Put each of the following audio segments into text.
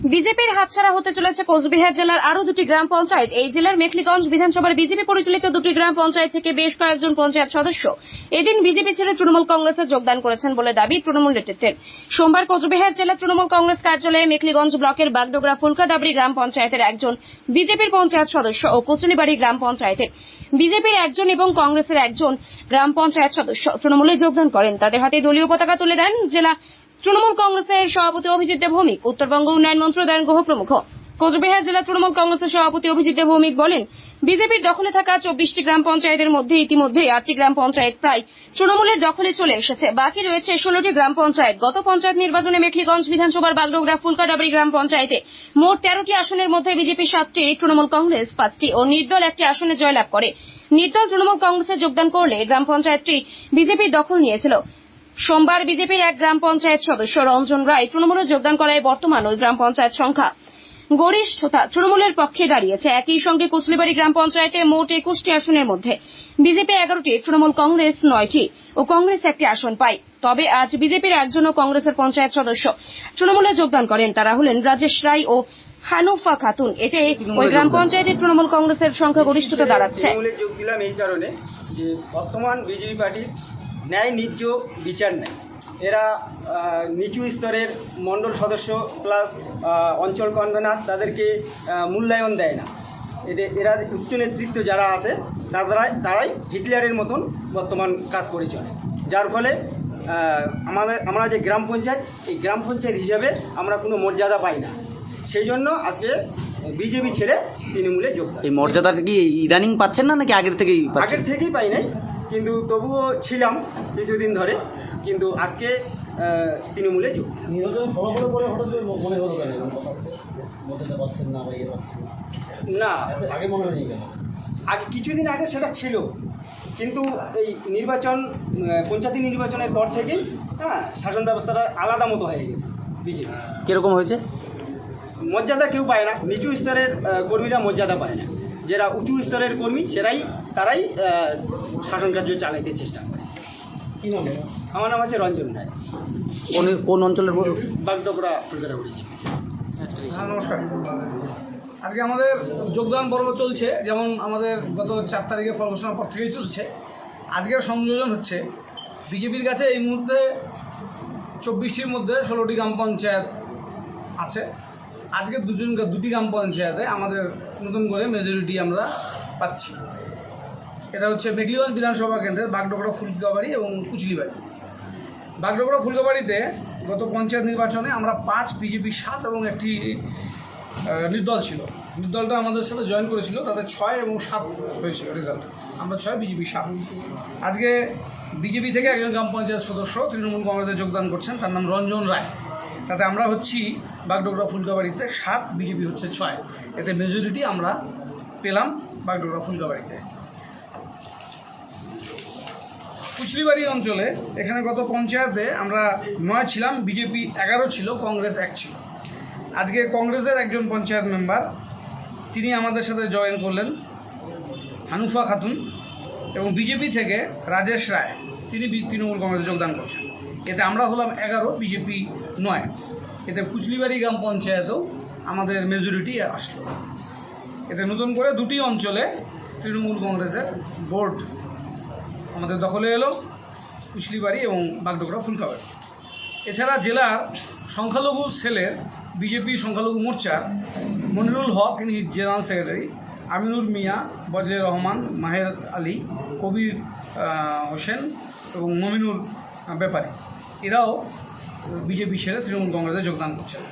বিজেপির হাতছাড়া হতে চলেছে কোচবিহার জেলার আরও দুটি গ্রাম পঞ্চায়েত। এই জেলার মেখলিগঞ্জ বিধানসভার বিজেপি পরিচালিত দুটি গ্রাম পঞ্চায়েত থেকে বেশ কয়েকজন পঞ্চায়েত সদস্য। এদিন বিজেপি ছেড়ে তৃণমূল কংগ্রেসে যোগদান করেছেন বলে দাবি তৃণমূল নেতৃত্বের। সোমবার কোচবিহার জেলা তৃণমূল কংগ্রেস কার্যালয়ে মেখলিগঞ্জ ব্লকের বাগডোগরা ফুলকাডাবরি গ্রাম পঞ্চায়েতের একজন বিজেপির পঞ্চায়েত সদস্য ও কচুলিবাড়ি গ্রাম পঞ্চায়েতের। বিজেপির একজন এবং কংগ্রেসের একজন গ্রাম পঞ্চায়েত সদস্য তৃণমূলে যোগদান করেন। তাদের হাতে দলীয় পতাকা তুলে দেন জেলা তৃণমূল কংগ্রেসের সভাপতি অভিজিৎ দেব ভৌমিক উত্তরবঙ্গ উন্নয়ন মন্ত্রী উদয়ন গুহ প্রমুখ। কোচবিহার জেলা তৃণমূল কংগ্রেসের সভাপতি অভিজিৎ দেব ভৌমিক বলেন, বিজেপির দখলে থাকা চব্বিশটি গ্রাম পঞ্চায়েতের মধ্যে ইতিমধ্যে আটটি গ্রাম পঞ্চায়েত প্রায় তৃণমূলের দখলে চলে এসেছে। বাকি রয়েছে ষোলোটি গ্রাম পঞ্চায়েত। গত পঞ্চায়েত নির্বাচনে মেখলিগঞ্জ বিধানসভার বাগডোগরা ফুলকাডাবরি গ্রাম পঞ্চায়েতে মোট তেরোটি আসনের মধ্যে বিজেপি সাতটি, তৃণমূল কংগ্রেস পাঁচটি ও নির্দল একটি আসনে জয়লাভ করে। নির্দল তৃণমূল কংগ্রেসে যোগদান করলে গ্রাম পঞ্চায়েতটি বিজেপির দখল নিয়েছিল। সোমবার বিজেপির এক গ্রাম পঞ্চায়েত সদস্য রঞ্জন রায় তৃণমূলে যোগদান করায় বর্তমান ওই গ্রাম পঞ্চায়েত সংখ্যা। গরিষ্ঠতা তৃণমূলের পক্ষে দাঁড়িয়েছে। একই সঙ্গে কুচলিবাড়ি গ্রাম পঞ্চায়েতে মোট একুশটি আসনের মধ্যে বিজেপি এগারোটি তৃণমূল কংগ্রেস নয়টি ও কংগ্রেস একটি আসন পায়। তবে আজ বিজেপির একজন ও কংগ্রেসের পঞ্চায়েত সদস্য তৃণমূলে যোগদান করেন। তারা হলেন রাজেশ রায় ও হানুফা খাতুন। এতে ওই গ্রাম পঞ্চায়েতে তৃণমূল কংগ্রেসের সংখ্যা গরিষ্ঠতা দাঁড়াচ্ছে। যোগ দিলাম এই কারণে যে বর্তমান বিজেপি পার্টির ন্যায় ন্যায্য বিচার নেই এরা নিচু স্তরের মণ্ডল সদস্য প্লাস অঞ্চল কনভেনার তাদেরকে মূল্যায়ন দেয় না। এতে এরা উচ্চ নেতৃত্ব যারা আছে তারাই তারাই হিটলারের মতন বর্তমান কাজ করে চলে। যার ফলে আমাদের আমরা যে গ্রাম পঞ্চায়েত এই গ্রাম পঞ্চায়েত হিসাবে আমরা কোনো মর্যাদা পাই না। সেই জন্য আজকে বিজেপি ছেড়ে তৃণমূলে যোগদান এই মর্যাদাটা কি ইদানিং পাচ্ছেন না নাকি আগের থেকেই আগের থেকেই পাই নাই। কিন্তু তবুও ছিলাম কিছুদিন ধরে কিন্তু আজকে তৃণমূলে ফলাফলের পরে হঠাৎ করে মনে হলো কেন? মর্যাদা পাচ্ছেন না বা ইয়ে পাচ্ছেন না। না। আগে মনে হয়নি কেন? আগে কিছুদিন আগে সেটা ছিল। কিন্তু এই নির্বাচন পঞ্চায়েত নির্বাচনের পর থেকেই হ্যাঁ শাসন ব্যবস্থাটা আলাদা মতো হয়ে গেছে বিজেপি। কীরকম হয়েছে? মর্যাদা কেউ পায় না। নিচু স্তরের কর্মীরা মর্যাদা পায় না। যারা উঁচু স্তরের কর্মী সেরাই তারাই শাসন কার্য চালাইতে চেষ্টা করে। কী নাম আমার নাম আছে রঞ্জন রায়। কোন কোন অঞ্চলের বাগডোগরা কলকাতা বলেছি। হ্যাঁ নমস্কার। আজকে আমাদের যোগদান পর্ব চলছে যেমন আমাদের গত চার তারিখে ফল পর থেকেই চলছে। আজকের সংযোজন হচ্ছে বিজেপির কাছে এই মুহূর্তে চব্বিশটির মধ্যে ষোলোটি গ্রাম পঞ্চায়েত আছে। আজকে দুজন দুটি গ্রাম পঞ্চায়েতে আমাদের নতুন করে মেজরিটি আমরা পাচ্ছি। এটা হচ্ছে মেঘলিগঞ্জ বিধানসভা কেন্দ্রের বাগডোগরা ফুলকাবাড়ি এবং কুচলিবাড়ি। বাগডোগরা ফুলকাবাড়িতে গত পঞ্চায়েত নির্বাচনে আমরা পাঁচ, বিজেপি সাত এবং একটি নির্দল ছিল। নির্দলটা আমাদের সাথে জয়েন করেছিল, তাতে ছয় এবং সাত হয়েছিল রেজাল্ট আমরা ছয়, বিজেপি সাত। আজকে বিজেপি থেকে একজন গ্রাম পঞ্চায়েত সদস্য তৃণমূল কংগ্রেসে যোগদান করছেন, তার নাম রঞ্জন রায়। তাতে আমরা হচ্ছি বাগডোগরা ফুলকাবাড়িতে সাত বিজেপি হচ্ছে ছয়। এতে মেজরিটি আমরা পেলাম বাগডোগরা ফুলকাবাড়িতে। কুচলিবাড়ি অঞ্চলে এখানে গত পঞ্চায়েতে আমরা নয় ছিলাম, বিজেপি এগারো ছিল, কংগ্রেস এক ছিল। আজকে কংগ্রেসের একজন পঞ্চায়েত মেম্বার, তিনি আমাদের সাথে জয়েন করলেন, হানুফা খাতুন এবং বিজেপি থেকে রাজেশ রায়, তিনি তৃণমূল কংগ্রেসে যোগদান করছেন। এতে আমরা হলাম এগারো, বিজেপি নয়। এতে কুচলিবাড়ি গ্রাম পঞ্চায়েতেও আমাদের মেজরিটি আসলো। এতে নতুন করে দুটি অঞ্চলে তৃণমূল কংগ্রেসের বোর্ড আমাদের দখলে এলো, কুচলিবাড়ি এবং বাগডোগরা ফুলকাবাড়ি। এছাড়া জেলার সংখ্যালঘু সেলের বিজেপি সংখ্যালঘু মোর্চার মনিরুল হক, ইনি জেনারেল সেক্রেটারি, আমিনুর মিয়া বজরে রহমান, মাহের আলী, কবির হোসেন এবং মমিনুর ব্যাপারী। এরাও বিজেপি ছেড়ে তৃণমূল কংগ্রেসে যোগদান করছেন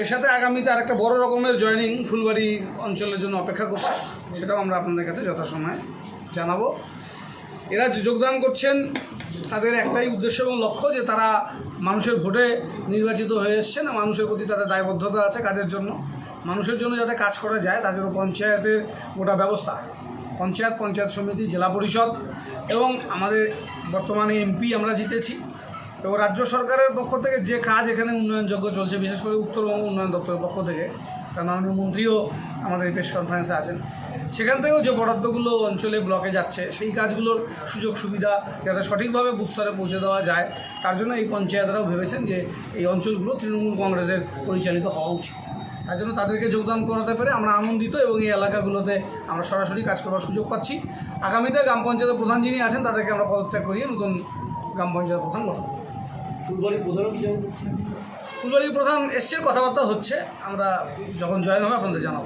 এর সাথে আগামীতে আরেকটা বড় রকমের জয়েনিং ফুলবাড়ি অঞ্চলের জন্য অপেক্ষা করছে, সেটাও আমরা আপনাদের কাছে যথাসময়ে জানাব। এরা যোগদান করছেন, তাদের একটাই উদ্দেশ্য এবং লক্ষ্য যে তারা মানুষের ভোটে নির্বাচিত হয়ে এসছেন, মানুষের প্রতি তাদের দায়বদ্ধতা আছে কাজের জন্য, মানুষের জন্য যাতে কাজ করা যায় জন্য পঞ্চায়েতের গোটা ব্যবস্থা, পঞ্চায়েত পঞ্চায়েত সমিতি, জেলা পরিষদ এবং আমাদের বর্তমানে এমপি আমরা জিতেছি। এবং রাজ্য সরকারের পক্ষ থেকে যে কাজ এখানে উন্নয়নযোগ্য চলছে, বিশেষ করে উত্তরবঙ্গ উন্নয়ন দপ্তরের পক্ষ থেকে, তার মাননীয় মন্ত্রীও আমাদের এই প্রেস কনফারেন্সে আছেন। সেখান থেকেও যে বরাদ্দগুলো অঞ্চলে ব্লকে যাচ্ছে, সেই কাজগুলোর সুযোগ সুবিধা যাতে সঠিকভাবে বুস্তরে পৌঁছে দেওয়া যায়, তার জন্য এই পঞ্চায়েতরাও ভেবেছেন যে এই অঞ্চলগুলো তৃণমূল কংগ্রেসের পরিচালিত হওয়া উচিত। তার জন্য তাদেরকে যোগদান করাতে পেরে আমরা আনন্দিত এবং এই এলাকাগুলোতে আমরা সরাসরি কাজ করার সুযোগ পাচ্ছি। আগামীতে গ্রাম পঞ্চায়েতের প্রধান যিনি আছেন, তাদেরকে আমরা পদত্যাগ করিয়ে নতুন গ্রাম পঞ্চায়েত প্রধান গঠন ফুলবাড়ি প্রধানও কি যেমন প্রধান এসছে কথাবার্তা হচ্ছে। আমরা যখন জয়েন হবে আপনাদের জানাব।